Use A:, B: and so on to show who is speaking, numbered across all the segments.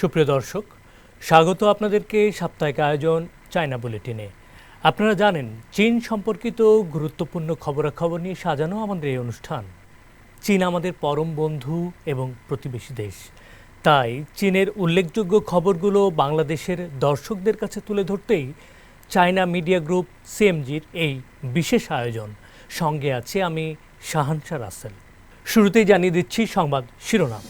A: সুপ্রিয় দর্শক, স্বাগত আপনাদেরকে সাপ্তাহিক আয়োজন চায়না বুলেটিনে। আপনারা জানেন, চীন সম্পর্কিত গুরুত্বপূর্ণ খবরাখবর নিয়ে সাজানো আমাদের এই অনুষ্ঠান। চীন আমাদের পরম বন্ধু এবং প্রতিবেশী দেশ। তাই চীনের উল্লেখযোগ্য খবরগুলো বাংলাদেশের দর্শকদের কাছে তুলে ধরতেই চায়না মিডিয়া গ্রুপ সিএমজির এই বিশেষ আয়োজন। সঙ্গে আছে আমি শাহানশা রাসেল। শুরুতেই জানিয়ে দিচ্ছি সংবাদ শিরোনাম।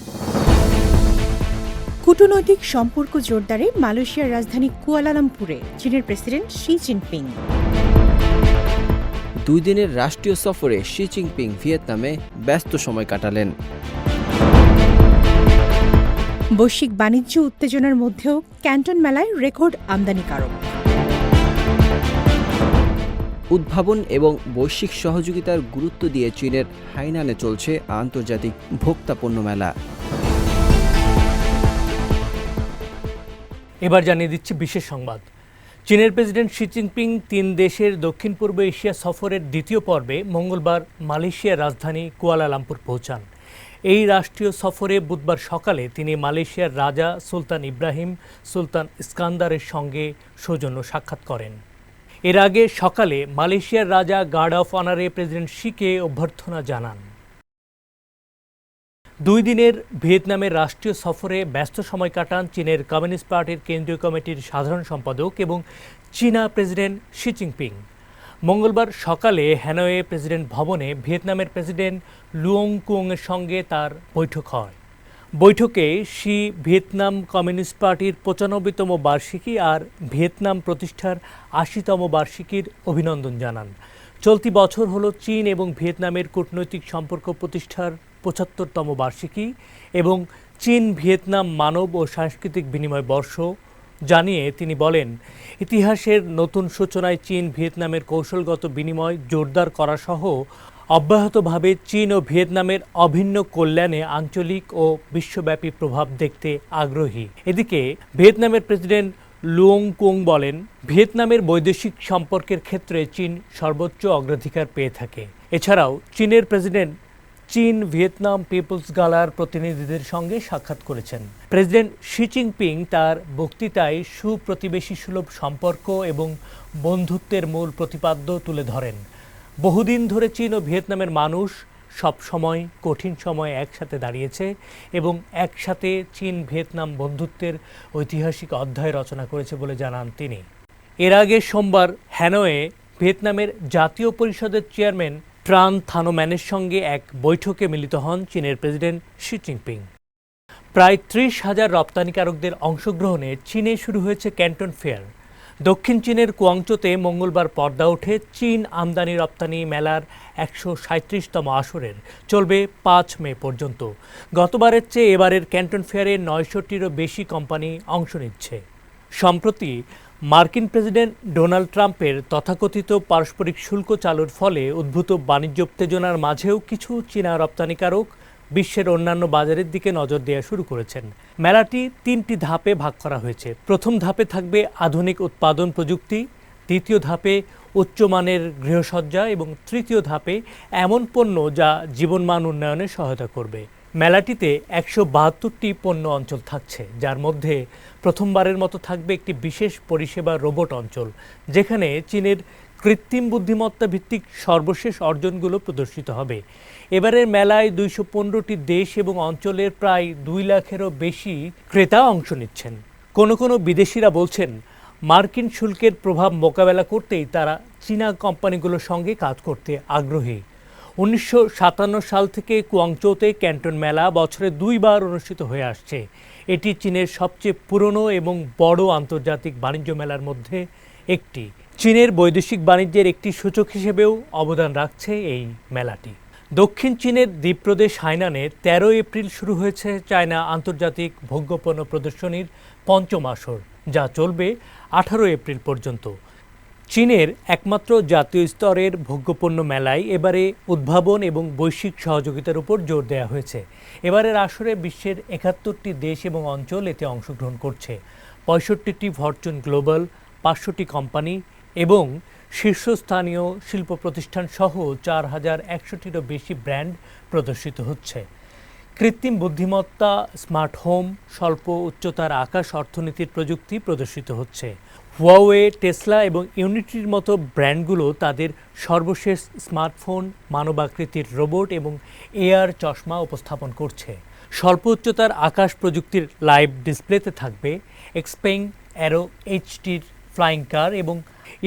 B: কূটনৈতিক সম্পর্ক জোরদারে মালয়েশিয়ার রাজধানী কুয়ালালামপুরে চীনের প্রেসিডেন্ট শি জিনপিং।
C: দুই দিনের রাষ্ট্রীয় সফরে শি জিনপিং ভিয়েতনামে ব্যস্ত সময় কাটালেন।
B: বৈশ্বিক বাণিজ্য উত্তেজনার মধ্যেও ক্যান্টন মেলায় রেকর্ড আমদানিকারক।
C: উদ্ভাবন এবং বৈশ্বিক সহযোগিতার গুরুত্ব দিয়ে চীনের হাইনানে চলছে আন্তর্জাতিক ভোক্তা পণ্য মেলা।
A: এবার জানিয়ে দিচ্ছি বিশেষ সংবাদ। চীনের প্রেসিডেন্ট শি জিনপিং তিন দেশের দক্ষিণ পূর্ব এশিয়া সফরের দ্বিতীয় পর্বে মঙ্গলবার মালয়েশিয়ার রাজধানী কুয়ালালামপুর পৌঁছান। এই রাষ্ট্রীয় সফরে বুধবার সকালে তিনি মালয়েশিয়ার রাজা সুলতান ইব্রাহিম, সুলতান ইস্কান্দারের সঙ্গে সৌজন্য সাক্ষাৎ করেন। এর আগে সকালে মালয়েশিয়ার রাজা গার্ড অফ অনারে প্রেসিডেন্ট শিকে অভ্যর্থনা জানান। দুই দিনের ভিয়েতনামের রাষ্ট্রীয় সফরে ব্যস্ত সময় কাটান চীনের কমিউনিস্ট পার্টির কেন্দ্রীয় কমিটির সাধারণ সম্পাদক এবং চীনা প্রেসিডেন্ট শি জিনপিং। মঙ্গলবার সকালে হ্যানয়ে প্রেসিডেন্ট ভবনে ভিয়েতনামের প্রেসিডেন্ট লুয়ং কুংয়ের সঙ্গে তার বৈঠক হয়। বৈঠকে শি ভিয়েতনাম কমিউনিস্ট পার্টির পঁচানব্বইতম বার্ষিকী আর ভিয়েতনাম প্রতিষ্ঠার আশিতম বার্ষিকীর অভিনন্দন জানান। চলতি বছর হল চীন এবং ভিয়েতনামের কূটনৈতিক সম্পর্ক প্রতিষ্ঠার পঁচাত্তরতম বার্ষিকী এবং চীন, ভিয়েতনাম মানব ও সাংস্কৃতিক বিনিময় বর্ষ জানিয়ে তিনি বলেন, ইতিহাসের নতুন সূচনায় চীন, ভিয়েতনামের কৌশলগত বিনিময় জোরদার করা সহ অব্যাহতভাবে চীন ও ভিয়েতনামের অভিন্ন কল্যাণে আঞ্চলিক ও বিশ্বব্যাপী প্রভাব দেখতে আগ্রহী। এদিকে ভিয়েতনামের প্রেসিডেন্ট লুয়ং কুং বলেন, ভিয়েতনামের বৈদেশিক সম্পর্কের ক্ষেত্রে চীন সর্বোচ্চ অগ্রাধিকার পেয়ে থাকে। এছাড়াও চীনের প্রেসিডেন্ট চীন, ভিয়েতনাম, পিপলস গালার প্রতিনিধিদের সঙ্গে সাক্ষাৎ করেছেন। প্রেসিডেন্ট শি জিনপিং তার বক্তৃতায় সুপ্রতিবেশী সুলভ সম্পর্ক এবং বন্ধুত্বের মূল প্রতিপাদ্য তুলে ধরেন। বহুদিন ধরে চীন ও ভিয়েতনামের মানুষ সব সময় কঠিন সময়ে একসাথে দাঁড়িয়েছে এবং একসাথে চীন ভিয়েতনাম বন্ধুত্বের ঐতিহাসিক অধ্যায় রচনা করেছে বলে জানান তিনি। এর আগে সোমবার হ্যানয়ে ভিয়েতনামের জাতীয় পরিষদের চেয়ারম্যান ট্রান থানোম্যানের সঙ্গে এক বৈঠকে মিলিত হন চীনের প্রেসিডেন্ট শি জিনপিং। প্রায় ত্রিশ হাজার রপ্তানিকারকদের অংশগ্রহণে চীনে শুরু হয়েছে ক্যান্টন ফেয়ার। দক্ষিণ চীনের কুয়াংচোতে মঙ্গলবার পর্দা ওঠে চীন আমদানি রপ্তানি মেলার একশো সাঁত্রিশতম আসরের। চলবে পাঁচ মে পর্যন্ত। গতবারের চেয়ে এবারের ক্যান্টন ফেয়ারে নয়শোটিরও বেশি কোম্পানি অংশ নিচ্ছে। সম্প্রতি মার্কিন প্রেসিডেন্ট ডোনাল্ড ট্রাম্পের তথাকথিত পারস্পরিক শুল্ক চালুর ফলে উদ্ভূত বাণিজ্য উত্তেজনার মাঝেও কিছু চীনা রপ্তানিকারক বিশ্বের অন্যান্য বাজারের দিকে নজর দেওয়া শুরু করেছেন। মেলাটি তিনটি ধাপে ভাগ করা হয়েছে। প্রথম ধাপে থাকবে আধুনিক উৎপাদন প্রযুক্তি, দ্বিতীয় ধাপে উচ্চমানের গৃহসজ্জা এবং তৃতীয় ধাপে এমন পণ্য যা জীবনমান উন্নয়নে সহায়তা করবে। মেলাটিতে একশো বাহাত্তরটি পণ্য অঞ্চল থাকছে, যার মধ্যে প্রথমবারের মতো থাকবে একটি বিশেষ পরিষেবা রোবট অঞ্চল, যেখানে চীনের কৃত্রিম বুদ্ধিমত্তা ভিত্তিক সর্বশেষ অর্জনগুলো প্রদর্শিত হবে। এবারের মেলায় দুইশো পনেরোটি দেশ এবং অঞ্চলের প্রায় দুই লাখেরও বেশি ক্রেতা অংশ নিচ্ছেন। কোনো কোনো বিদেশিরা বলছেন, মার্কিন শুল্কের প্রভাব মোকাবেলা করতেই তারা চীনা কোম্পানিগুলোর সঙ্গে কাজ করতে আগ্রহী। উনিশশো সাতান্ন সাল থেকে কুয়াংচৌতে ক্যান্টন মেলা বছরে দুইবার অনুষ্ঠিত হয়ে আসছে। এটি চীনের সবচেয়ে পুরনো এবং বড় আন্তর্জাতিক বাণিজ্য মেলার মধ্যে একটি। চীনের বৈদেশিক বাণিজ্যের একটি সূচক হিসেবেও অবদান রাখছে এই মেলাটি। দক্ষিণ চীনের দ্বীপপ্রদেশ হাইনানে তেরো এপ্রিল শুরু হয়েছে চায়না আন্তর্জাতিক ভোগ্যপণ্য প্রদর্শনীর পঞ্চম আসর, যা চলবে আঠারো এপ্রিল পর্যন্ত। চীনের একমাত্র জাতীয় স্তরের ভোগ্যপণ্য মেলায় এবারে উদ্ভাবন এবং বৈশ্বিক সহযোগিতার উপর জোর দেওয়া হয়েছে। এবারের আসরে বিশ্বের একাত্তরটি দেশ এবং অঞ্চল এতে অংশগ্রহণ করছে। পঁয়ষট্টিটি ফরচুন গ্লোবাল, পাঁচশোটি কোম্পানি এবং শীর্ষস্থানীয় শিল্প প্রতিষ্ঠান সহ চার হাজার একশোটিরও বেশি ব্র্যান্ড প্রদর্শিত হচ্ছে। কৃত্রিম বুদ্ধিমত্তা, স্মার্ট হোম, স্বল্প উচ্চতার আকাশ অর্থনীতির প্রযুক্তি প্রদর্শিত হচ্ছে। হুয়াওয়ে টেসলা এবং ইউনিটির মতো ব্র্যান্ডগুলো তাদের সর্বশেষ স্মার্টফোন, মানবাকৃতির রোবট এবং এআর চশমা উপস্থাপন করছে। স্বল্প উচ্চতার আকাশ প্রযুক্তির লাইভ ডিসপ্লেতে থাকবে এক্সপেং অ্যারো এইচটির ফ্লাইং কার এবং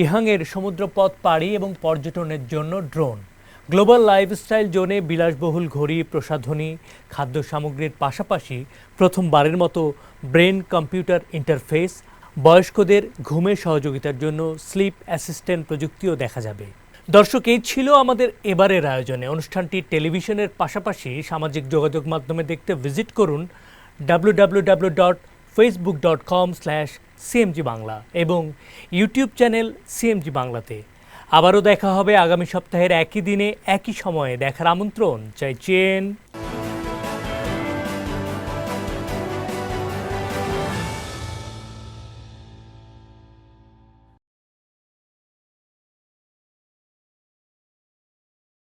A: ইহাংয়ের সমুদ্রপথ পাড়ি এবং পর্যটনের জন্য ড্রোন। গ্লোবাল লাইফস্টাইল জোনে বিলাসবহুল ঘড়ি, প্রসাধনী, খাদ্য সামগ্রীর পাশাপাশি প্রথমবারের মতো ব্রেন কম্পিউটার ইন্টারফেস, বয়স্কদের ঘুমের সহযোগিতার জন্য স্লিপ অ্যাসিস্ট্যান্ট প্রযুক্তিও দেখা যাবে। দর্শক, এই ছিল আমাদের এবারের আয়োজনে। অনুষ্ঠানটি টেলিভিশনের পাশাপাশি সামাজিক যোগাযোগ মাধ্যমে দেখতে ভিজিট করুন W W W dot Facebook dot com slash CMG Bangla এবং ইউটিউব চ্যানেল সিএমজি বাংলাতে। আবারও দেখা হবে আগামী সপ্তাহের একই দিনে একই সময়ে দেখার আমন্ত্রণ। চাইছেন